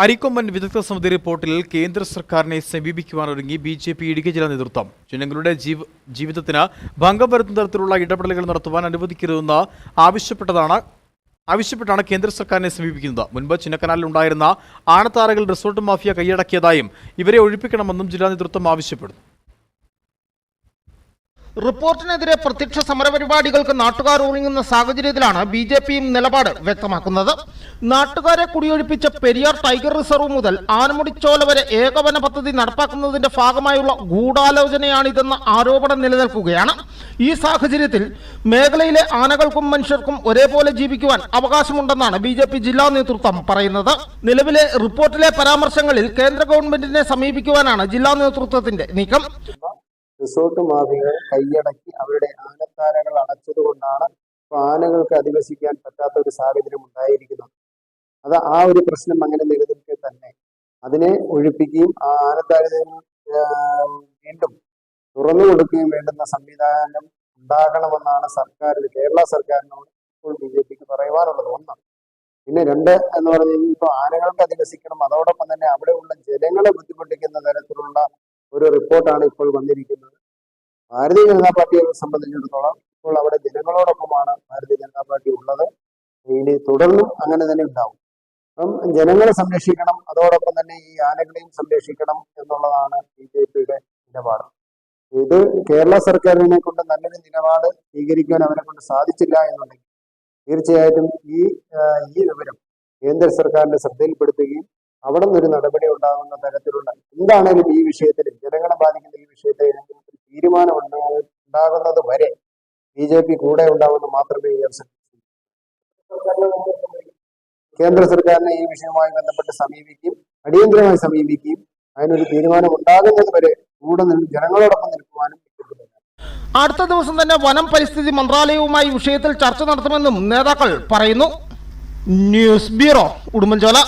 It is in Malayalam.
അരിക്കൊമ്പൻ വിദഗ്ധ സമിതി റിപ്പോർട്ടിൽ കേന്ദ്ര സർക്കാരിനെ സമീപിക്കുവാനൊരുങ്ങി ബി ജെ പി ഇടുക്കി ജില്ലാ നേതൃത്വം. ജനങ്ങളുടെ ജീവ ജീവിതത്തിന് ഭംഗം വരുത്തുന്ന തരത്തിലുള്ള ഇടപെടലുകൾ നടത്തുവാൻ അനുവദിക്കരുതെന്ന് ആവശ്യപ്പെട്ടതാണ് ആവശ്യപ്പെട്ടാണ് കേന്ദ്ര സർക്കാരിനെ സമീപിക്കുന്നത്. മുൻപ് ചിന്നക്കനാലിൽ ഉണ്ടായിരുന്ന ആണത്താറകൾ റിസോർട്ട് മാഫിയ കൈയടക്കിയതായും ഇവരെ ഒഴിപ്പിക്കണമെന്നും ജില്ലാ നേതൃത്വം ആവശ്യപ്പെടുന്നു. റിപ്പോർട്ടിനെതിരെ പ്രത്യക്ഷ സമരപരിപാടികൾക്ക് നാട്ടുകാർ ഒരുങ്ങുന്ന സാഹചര്യത്തിലാണ് ബി ജെ പിയും നിലപാട് വ്യക്തമാക്കുന്നത്. നാട്ടുകാരെ കുടിയൊഴിപ്പിച്ച പെരിയാർ ടൈഗർ റിസർവ് മുതൽ ആനമുടിച്ചോല വരെ ഏകവന പദ്ധതി നടപ്പാക്കുന്നതിന്റെ ഭാഗമായുള്ള ഗൂഢാലോചനയാണിതെന്ന ആരോപണം നിലനിൽക്കുകയാണ്. ഈ സാഹചര്യത്തിൽ മേഖലയിലെ ആനകൾക്കും മനുഷ്യർക്കും ഒരേപോലെ ജീവിക്കുവാൻ അവകാശമുണ്ടെന്നാണ് ബി ജെ പി ജില്ലാ നേതൃത്വം പറയുന്നത്. നിലവിലെ റിപ്പോർട്ടിലെ പരാമർശങ്ങളിൽ കേന്ദ്ര ഗവൺമെന്റിനെ സമീപിക്കുവാനാണ് ജില്ലാ നേതൃത്വത്തിന്റെ നീക്കം. റിസോർട്ട് മാഫിയകൾ കൈയടക്കി അവരുടെ ആനത്താരകൾ അടച്ചതുകൊണ്ടാണ് ആനകൾക്ക് അധിവസിക്കാൻ പറ്റാത്ത ഒരു സാഹചര്യം ഉണ്ടായിരിക്കുന്നത്. അത് ആ ഒരു പ്രശ്നം അങ്ങനെ നിലനിൽക്കെ തന്നെ. അതിനെ ഒഴിപ്പിക്കുകയും ആ ആനത്താരകൾ വീണ്ടും തുറന്നു കൊടുക്കുകയും വേണ്ടുന്ന സംവിധാനം ഉണ്ടാകണമെന്നാണ് സർക്കാരിന് കേരള സർക്കാരിനോട് ഇപ്പോൾ ബി ജെ പിക്ക് പറയുവാനുള്ളത് ഒന്ന്. പിന്നെ രണ്ട് എന്ന് പറഞ്ഞു ഇപ്പൊ ആനകൾക്ക് അധിവസിക്കണം. അതോടൊപ്പം തന്നെ അവിടെയുള്ള ജനങ്ങളെ ബുദ്ധിമുട്ടിക്കുന്ന തരത്തിലുള്ള ഒരു റിപ്പോർട്ടാണ് ഇപ്പോൾ വന്നിരിക്കുന്നത്. ഭാരതീയ ജനതാ പാർട്ടിയെ സംബന്ധിച്ചിടത്തോളം ഇപ്പോൾ അവിടെ ജനങ്ങളോടൊപ്പമാണ് ഭാരതീയ ജനതാ പാർട്ടി ഉള്ളത്. ഇനി തുടർന്നും അങ്ങനെ തന്നെ ഉണ്ടാവും. അപ്പം ജനങ്ങളെ സംരക്ഷിക്കണം അതോടൊപ്പം തന്നെ ഈ ആനകളെയും സംരക്ഷിക്കണം എന്നുള്ളതാണ് ബി ജെ പിയുടെ നിലപാട്. ഇത് കേരള സർക്കാരിനെ കൊണ്ട് നല്ലൊരു നിലപാട് സ്വീകരിക്കാൻ അവരെ കൊണ്ട് സാധിച്ചില്ല എന്നുണ്ടെങ്കിൽ തീർച്ചയായിട്ടും ഈ ഈ വിവരം കേന്ദ്ര സർക്കാരിന്റെ ശ്രദ്ധയിൽപ്പെടുത്തുകയും അവിടെ നിന്നൊരു നടപടി ഉണ്ടാകുന്ന തരത്തിലുള്ള എന്താണേലും ഈ വിഷയത്തിൽ ജനങ്ങളെ ബാധിക്കുന്ന ഈ ഒരു തീരുമാനം ഉണ്ടാ- ഉണ്ടാകുന്നത് വരെ ബി ജെ പി കൂടെ ഉണ്ടാവുമെന്ന് മാത്രമേ കേന്ദ്ര സർക്കാരിനെ ഈ വിഷയവുമായി ബന്ധപ്പെട്ട് സമീപിക്കുകയും അടിയന്തരമായി സമീപിക്കുകയും അതിനൊരു തീരുമാനം ഉണ്ടാകുന്നത് വരെ കൂടെ ജനങ്ങളോടൊപ്പം നിൽക്കുവാനും അടുത്ത ദിവസം തന്നെ വനം പരിസ്ഥിതി മന്ത്രാലയവുമായി വിഷയത്തിൽ ചർച്ച നടത്തുമെന്നും നേതാക്കൾ പറയുന്നു. News bureau Udumbanchola.